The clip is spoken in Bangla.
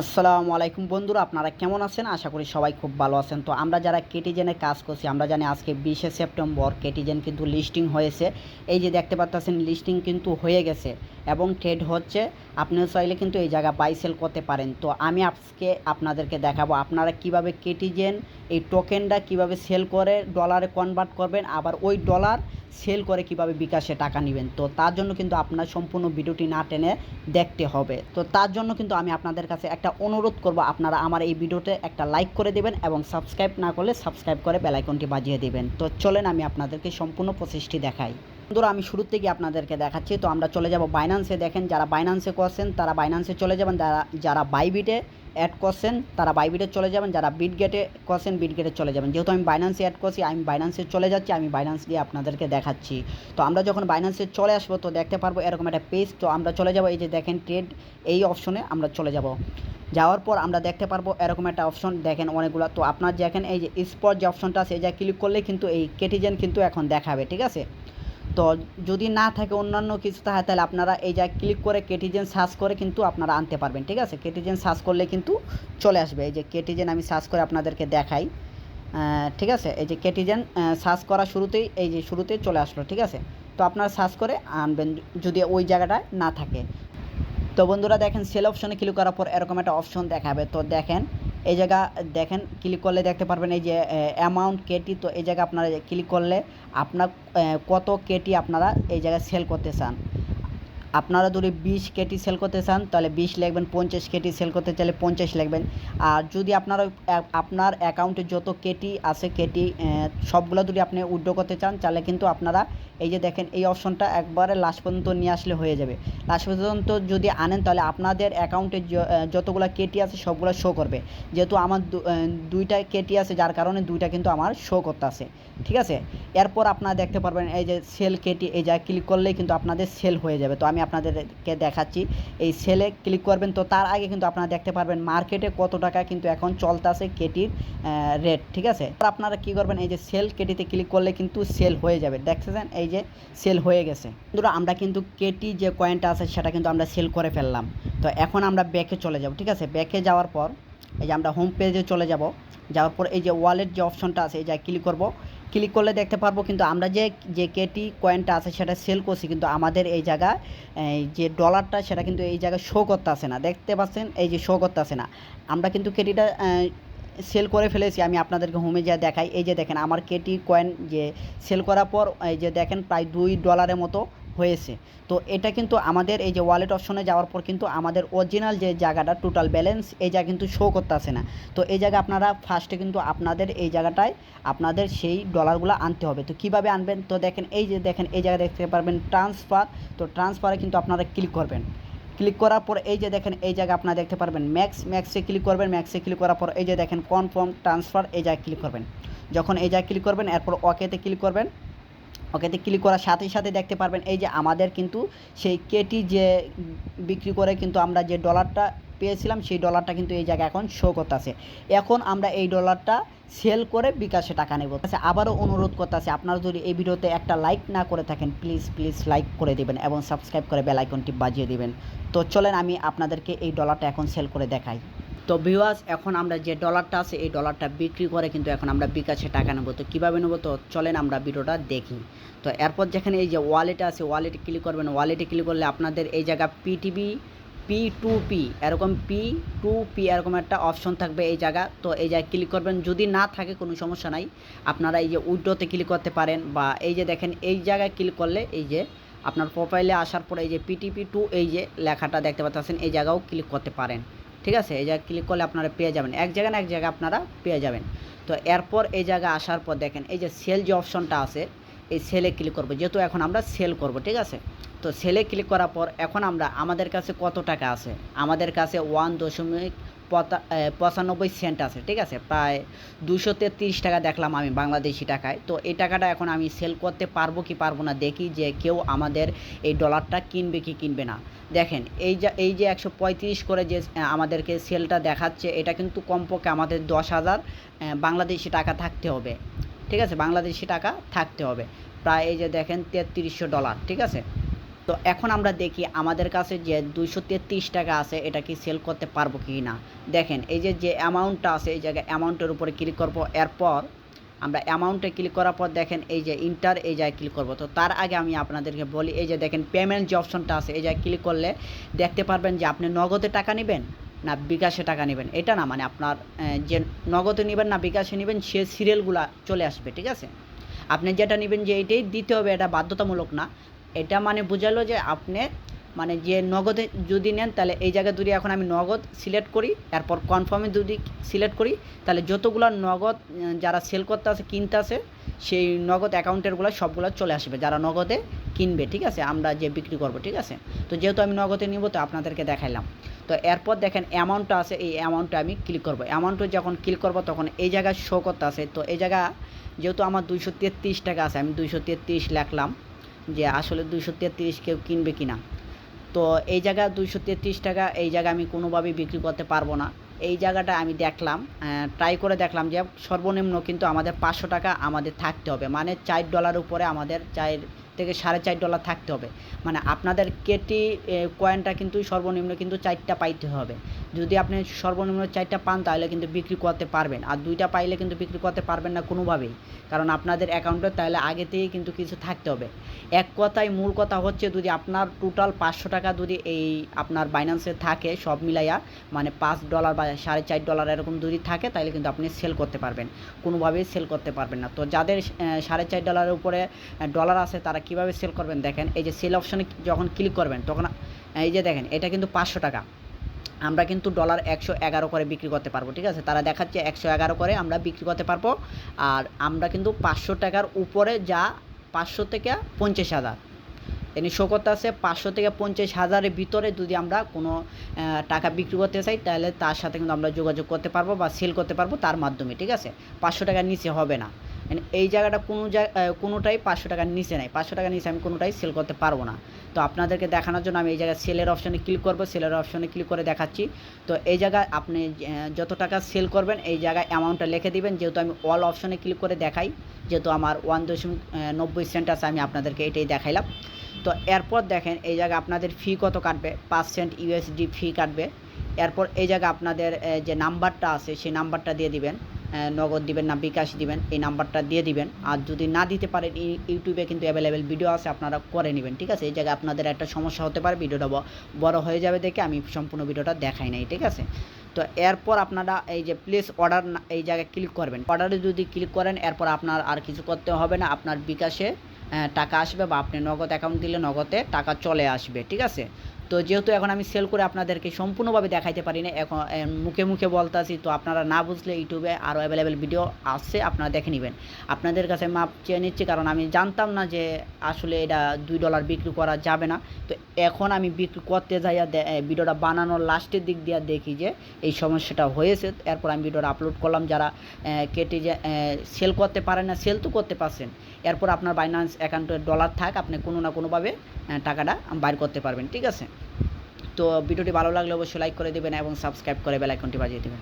আসসালামু আলাইকুম বন্ধুরা, আপনারা কেমন আছেন? আশা করি সবাই খুব ভালো আছেন। তো আমরা যারা কেটিজেনে কাজ করছি, আমরা জানি আজকে বিশে সেপ্টেম্বর কেটিজেন কিন্তু লিস্টিং হয়েছে। এই যে দেখতে পাচ্ছেন লিস্টিং কিন্তু হয়ে গেছে এবং ট্রেড হচ্ছে। আপনিও চাইলে কিন্তু এই জায়গা বাই সেল করতে পারেন। তো আমি আজকে আপনাদেরকে দেখাবো, আপনারা কীভাবে কেটিজেন এই টোকেনটা কীভাবে সেল করে ডলারে কনভার্ট করবেন, আবার ওই ডলার সেল করে কীভাবে বিকাশে টাকা নেবেন? তো তার জন্য কিন্তু আপনার সম্পূর্ণ ভিডিওটি না টেনে দেখতে হবে। তো তার জন্য কিন্তু আমি আপনাদের কাছে একটা অনুরোধ করব, আপনারা আমার এই ভিডিওতে একটা লাইক করে দেবেন এবং সাবস্ক্রাইব না করলে সাবস্ক্রাইব করে বেলাইকনটি বাজিয়ে দেবেন। তো চলেন আমি আপনাদেরকে সম্পূর্ণ প্রচেষ্টি দেখাই। বন্ধুরা, আমি শুরুর থেকে আপনাদেরকে দেখাচ্ছি। তো আমরা চলে যাব বাইনান্সে দেখেন, যারা বাইনান্সে করছেন, তারা বাইনান্সে চলে যাবেন। যারা যারা বাইবিটে অ্যাড করছেন, তারা বাইবিটে চলে যাবেন। যারা বিট গেটে করছেন বিট গেটে চলে যাবেন। যেহেতু আমি বাইনান্সে অ্যাড করছি, আমি বাইনান্সে চলে যাচ্ছি, আমি বাইনান্স দিয়ে আপনাদেরকে দেখাচ্ছি। তো আমরা যখন বাইনান্সে চলে আসব, তো দেখতে পারব এরকম একটা পেজ তো আমরা চলে যাব, এই যে দেখেন ট্রেড এই অপশনে আমরা চলে যাব। যাওয়ার পর আমরা দেখতে পারব এরকম একটা অপশন দেখেন অনেকগুলো। তো আপনার দেখেন, এই যে স্পট যে অপশনটা আছে যা ক্লিক করলে কিন্তু এই কেটিজেন কিন্তু এখন দেখাবে, ঠিক আছে? তো যদি না থাকে অন্যান্য কিছু থাকে তাহলে আপনারা এই যা ক্লিক করে কেটিজেন সার্চ করে কিন্তু আপনারা আনতে পারবেন, ঠিক আছে? কেটিজেন সার্চ করলে কিন্তু চলে আসবে। এই যে কেটিজেন আমি সার্চ করে আপনাদেরকে দেখাই। ঠিক আছে? এই যে কেটিজেন সার্চ করা শুরুতেই, এই যে শুরুতেই চলে আসলো, ঠিক আছে? তো আপনারা সার্চ করে আনবেন যদি ওই জায়গাটায় না থাকে। তো বন্ধুরা দেখেন সেল অপশনে ক্লিক করার পর এরকম একটা অপশন দেখাবে। তো দেখেন এই জায়গা দেখেন ক্লিক করলে দেখতে পারবেন এই যে অ্যামাউন্ট কেটি তো এই জায়গায় আপনারা ক্লিক করলে আপনার কত কেটি আপনারা এই জায়গায় সেল করতে চান। আপনারা যদি বিশ কেটি সেল করতে চান, তাহলে বিশ লিখবেন পঞ্চাশ কেটি সেল করতে চাইলে পঞ্চাশ লিখবেন আর যদি আপনারা আপনার অ্যাকাউন্টে যত কেটি আছে, কেটি সবগুলো যদি আপনি উইড্রো করতে চান, তাহলে কিন্তু আপনারা এই যে দেখেন, এই অপশনটা একবারে লাস্ট পর্যন্ত নিয়ে আসলে হয়ে যাবে। লাস্ট পর্যন্ত যদি আনেন, তাহলে আপনাদের অ্যাকাউন্টে যতগুলো কেটি আছে, সবগুলো শো করবে। যেহেতু আমার দুইটা কেটি আছে, যার কারণে দুইটা কিন্তু আমার শো করতে আছে। ঠিক আছে? এরপর আপনারা দেখতে পারবেন, এই যে সেল কেটি, এই যা ক্লিক করলেই কিন্তু আপনাদের সেল হয়ে যাবে। তো আমি আপনাদেরকে দেখাচ্ছি। এই সেলে ক্লিক করবেন তো তার আগে কিন্তু আপনারা দেখতে পারবেন মার্কেটে কত টাকা কিন্তু এখন চলতেছে কেটির রেট ঠিক আছে? আপনারা কি করবেন, এই যে সেল কেটিতে ক্লিক করলে কিন্তু সেল হয়ে যাবে। দেখতেছেন, এই যে সেল হয়ে গেছে। বন্ধুরা, আমরা কিন্তু কেটি যে কয়েনটা আছে সেটা কিন্তু আমরা সেল করে ফেললাম। তো এখন আমরা ব্যাকে চলে যাব, ঠিক আছে? ব্যাকে যাওয়ার পর, এই যে আমরা হোম পেজে চলে যাব। যাওয়ার পর এই যে ওয়ালেট যে অপশনটা আছে, এই যা ক্লিক করব। ক্লিক করলে দেখতে পারব, কিন্তু আমরা যে যে কেটি কয়েনটা আছে সেটা সেল করছি, কিন্তু আমাদের এই জায়গায় যে ডলারটা সেটা কিন্তু এই জায়গায় শো করতে আসে না। দেখতে পাচ্ছেন? এই যে শো করতে আসে না। আমরা কিন্তু কেটিটা সেল করে ফেলেছি। আমি আপনাদেরকে হোমে যা দেখাই, এই যে দেখেন, আমার কেটি কয়েন যে সেল করার পর, এই যে দেখেন, প্রায় দুই ডলারের মতো হয়েছে। তো এটা কিন্তু আমাদের এই যে ওয়ালেট অপশনে যাওয়ার পর কিন্তু আমাদের অরিজিনাল যে জায়গাটা টোটাল ব্যালেন্স এই জায়গা কিন্তু শো করতে আসে না। তো এই জায়গা আপনারা ফার্স্টে কিন্তু আপনাদের এই জায়গাটায় আপনাদের সেই ডলারগুলো আনতে হবে। তো কীভাবে আনবেন? তো দেখেন, এই যে দেখেন, এই জায়গায় দেখতে পারবেন ট্রান্সফার তো ট্রান্সফারে কিন্তু আপনারা ক্লিক করবেন। ক্লিক করার পর এই যে দেখেন, এই জায়গা আপনারা দেখতে পারবেন ম্যাক্স ম্যাক্সে ক্লিক করবেন ম্যাক্সে ক্লিক করার পর এই যে দেখেন কনফার্ম ট্রান্সফার এই জায়গায় ক্লিক করবেন। যখন এই জায়গায় ক্লিক করবেন, এরপর ওকেতে ক্লিক করবেন। ওকেতে ক্লিক করার সাথে সাথে দেখতে পারবেন, এই যে আমাদের কিন্তু সেই কেটি যে বিক্রি করে কিন্তু আমরা যে ডলারটা পেয়েছিলাম, সেই ডলারটা কিন্তু এই জায়গায় এখন শো করতেছে। এখন আমরা এই ডলারটা সেল করে বিকাশে টাকা নেব। আচ্ছা আবারও অনুরোধ করতেছে, আপনারা যদি এই ভিডিওতে একটা লাইক না করে থাকেন প্লিজ প্লিজ লাইক করে দেবেন এবং সাবস্ক্রাইব করে বেল আইকনটি বাজিয়ে দেবেন। তো চলেন আমি আপনাদেরকে এই ডলারটা এখন সেল করে দেখাই। তো ভিউয়ার্স এখন আমরা যে ডলারটা আছে, এই ডলারটা বিক্রি করে কিন্তু এখন আমরা বিকাশে টাকা নেব। তো কীভাবে নেব? তো চলেন আমরা ভিডিওটা দেখি। তো এরপর যেখানে এই যে ওয়ালেট আছে ওয়ালেটে ক্লিক করবেন। ওয়ালেটে ক্লিক করলে আপনাদের এই জায়গা পিটিভি পি টু পি এরকম পি টু পি এরকম একটা অপশন থাকবে এই জায়গা। তো এই জায়গায় ক্লিক করবেন। যদি না থাকে, কোনো সমস্যা নাই। আপনারা এই যে উইড্রোতে ক্লিক করতে পারেন বা এই যে দেখেন, এই জায়গায় ক্লিক করলে এই যে আপনার প্রোফাইলে আসার পরে এই যে পিটিপি টু এই যে লেখাটা দেখতে পাচ্ছেন, এই জায়গাও ক্লিক করতে পারেন। ঠিক আছে? এই জায়গায় ক্লিক করলে আপনারা পেয়ে যাবেন। এক জায়গায় না এক জায়গায় আপনারা পেয়ে যাবেন। তো এরপর এই জায়গায় আসার পর দেখেন, এই যে সেল যে অপশনটা আছে, এই সেলে ক্লিক করব। যেহেতু এখন আমরা সেল করব, ঠিক আছে? তো সেলে ক্লিক করার পর এখন আমরা আমাদের কাছে কত টাকা আছে? আমাদের কাছে ওয়ান দশমিক পঁচানব্বই সেন্ট আছে, ঠিক আছে? প্রায় দুশো তেত্রিশ টাকা দেখলাম আমি বাংলাদেশি টাকায়। তো এই টাকাটা এখন আমি সেল করতে পারব কি পারব না দেখি যে কেউ আমাদের এই ডলারটা কিনবে কি কিনবে না। দেখেন, এই যে এই যে একশো পঁয়ত্রিশ করে যে আমাদেরকে সেলটা দেখাচ্ছে, এটা কিন্তু কমপক্ষে আমাদের দশ হাজার বাংলাদেশি টাকা থাকতে হবে। ঠিক আছে? বাংলাদেশি টাকা থাকতে হবে। প্রায় এই যে দেখেন তেত্রিশশো ডলার ঠিক আছে? তো এখন আমরা দেখি আমাদের কাছে যে দুইশো তেত্রিশ টাকা আছে, এটা কি সেল করতে পারব কি না দেখেন, এই যে যে অ্যামাউন্টটা আছে, এই জায়গায় অ্যামাউন্টের উপরে ক্লিক করব। এরপর আমরা অ্যামাউন্টে ক্লিক করার পর দেখেন, এই যে ইন্টার এই জায়গায় ক্লিক করব। তো তার আগে আমি আপনাদেরকে বলি, এই যে দেখেন পেমেন্ট যে অপশনটা আছে, এই জায়গায় ক্লিক করলে দেখতে পারবেন যে আপনি নগদে টাকা নেবেন না বিকাশে টাকা নেবেন। এটা না মানে আপনার যে নগদে নেবেন না বিকাশে নেবেন, সে সিরিয়ালগুলো চলে আসবে, ঠিক আছে? আপনি যেটা নেবেন যে এটাই দিতে হবে, এটা বাধ্যতামূলক না। এটা মানে বোঝালো যে আপনি মানে যে নগদে যদি নেন, তাহলে এই জায়গায় যদি এখন আমি নগদ সিলেক্ট করি এরপর কনফার্মে যদি সিলেক্ট করি, তাহলে যতগুলো নগদ যারা সেল করতে আছে কিনতে আছে সেই নগদ অ্যাকাউন্টেরগুলো সবগুলো চলে আসবে, যারা নগদে কিনবে, ঠিক আছে? আমরা যে বিক্রি করব, ঠিক আছে? তো যেহেতু আমি নগদে নিব, তো আপনাদেরকে দেখাইলাম। তো এরপর দেখেন অ্যামাউন্টটা আছে, এই অ্যামাউন্টটা আমি ক্লিক করব। অ্যামাউন্টে যখন ক্লিক করব, তখন এই জায়গায় শো করতে আছে তো এই জায়গা যেহেতু আমার দুইশো তেত্রিশ টাকা আছে, আমি দুইশো তেত্রিশ লিখলাম। যে আসলে দুইশো তেত্রিশ কেউ কিনবে কি না তো এই জায়গা দুইশো তেত্রিশ টাকা, এই জায়গা আমি কোনোভাবেই বিক্রি করতে পারব না। এই জায়গাটা আমি দেখলাম ট্রাই করে দেখলাম যে সর্বনিম্ন কিন্তু আমাদের পাঁচশো টাকা আমাদের থাকতে হবে। মানে চার ডলার উপরে আমাদের চার থেকে সাড়ে চার ডলার থাকতে হবে। মানে আপনাদের কেটি কয়েনটা কিন্তু সর্বনিম্ন কিন্তু চারটা পাইতে হবে। যদি আপনি সর্বনিম্ন চারটা পান, তাহলে কিন্তু বিক্রি করতে পারবেন। আর দুইটা পাইলে কিন্তু বিক্রি করতে পারবেন না কোনোভাবেই। কারণ আপনাদের অ্যাকাউন্টে তাহলে আগে থেকেই কিন্তু কিছু থাকতে হবে। এক কথায় মূল কথা হচ্ছে, যদি আপনার টোটাল পাঁচশো টাকা যদি এই আপনার বাইন্যান্সে থাকে, সব মিলাইয়া মানে পাঁচ ডলার বা সাড়ে চার ডলার এরকম যদি থাকে, তাহলে কিন্তু আপনি সেল করতে পারবেন। কোনোভাবেই সেল করতে পারবেন না। তো যাদের সাড়ে চার ডলারের উপরে ডলার আছে, তারা কীভাবে সেল করবেন দেখেন, এই যে সেল অপশানে যখন ক্লিক করবেন, তখন, এই যে দেখেন, এটা কিন্তু পাঁচশো টাকা। আমরা কিন্তু ডলার একশো এগারো করে বিক্রি করতে পারব, ঠিক আছে? তারা দেখাচ্ছে একশো এগারো করে আমরা বিক্রি করতে পারব। আর আমরা কিন্তু পাঁচশো টাকার উপরে যা পাঁচশো থেকে পঞ্চাশ হাজার। এনে শো করতে আছে পাঁচশো থেকে পঞ্চাশ হাজারের ভিতরে যদি আমরা কোনো টাকা বিক্রি করতে চাই, তাহলে তার সাথে কিন্তু আমরা যোগাযোগ করতে পারব বা সেল করতে পারব তার মাধ্যমে, ঠিক আছে? পাঁচশো টাকার নিচে হবে না। এই জায়গাটা কোনো জায়গা কোনোটাই পাঁচশো টাকার নিচে নাই। পাঁচশো টাকার নিচে আমি কোনোটাই সেল করতে পারব না। তো আপনাদেরকে দেখানোর জন্য আমি এই জায়গায় সেলের অপশানে ক্লিক করব। সেলের অপশানে ক্লিক করে দেখাচ্ছি। তো এই জায়গায় আপনি যত টাকা সেল করবেন, এই জায়গায় অ্যামাউন্টটা লিখে দিবেন। যেহেতু আমি অল অপশানে ক্লিক করে দেখাই, যেহেতু আমার ওয়ান দশমিক নব্বই সেন্ট আছে, আমি আপনাদেরকে এটাই দেখাইলাম। তো এরপর দেখেন, এই জায়গায় আপনাদের ফি কত কাটবে? পাঁচ সেন্ট ইউএসডি ফি কাটবে। এরপর এই জায়গায় আপনাদের যে নাম্বারটা আছে, সেই নাম্বারটা দিয়ে দিবেন। নগদ দিবেন না, বিকাশ দিবেন, এই নাম্বারটা দিয়ে দিবেন। আর যদি না দিতে পারেন ইউটিউবে কিন্তু অ্যাভেলেবেল ভিডিও আছে, আপনারা করে নেবেন, ঠিক আছে? এই জায়গায় আপনাদের একটা সমস্যা হতে পারে ভিডিওটা বড় হয়ে যাবে দেখে আমি সম্পূর্ণ ভিডিওটা দেখাই নাই, ঠিক আছে? তো এরপর আপনারা এই যে প্লেস অর্ডার এই জায়গায় ক্লিক করবেন। অর্ডারে যদি ক্লিক করেন, এরপর আপনার আর কিছু করতে হবে না, আপনার বিকাশে টাকা আসবে বা আপনি নগদ অ্যাকাউন্ট দিলে নগদে টাকা চলে আসবে, ঠিক আছে? তো যেহেতু এখন আমি সেল করে আপনাদেরকে সম্পূর্ণভাবে দেখাইতে পারি না, এখন মুখে মুখে বলতেছি, তো আপনারা না বুঝলে ইউটিউবে আরও অ্যাভেলেবেল ভিডিও আসছে আপনারা দেখে নেবেন। আপনাদের কাছে মাপ চেয়ে নিচ্ছি, কারণ আমি জানতাম না যে আসলে এটা দুই ডলার বিক্রি করা যাবে না। তো এখন আমি বিক্রি করতে যাইয়া ভিডিওটা বানানোর লাস্টের দিক দিয়ে দেখি যে এই সমস্যাটা হয়েছে। এরপর আমি ভিডিওটা আপলোড করলাম, যারা কেটে যে সেল করতে পারেন না সেল তো করতে পারছেন। এরপর আপনার বাইন্যান্স অ্যাকাউন্টে ডলার থাক, আপনি কোনো না কোনোভাবে টাকাটা বাইর করতে পারবেন, ঠিক আছে? তো ভিডিওটি ভালো লাগলে অবশ্যই লাইক করে দেবেন এবং সাবস্ক্রাইব করে বেল আইকনটি বাজিয়ে দেবেন।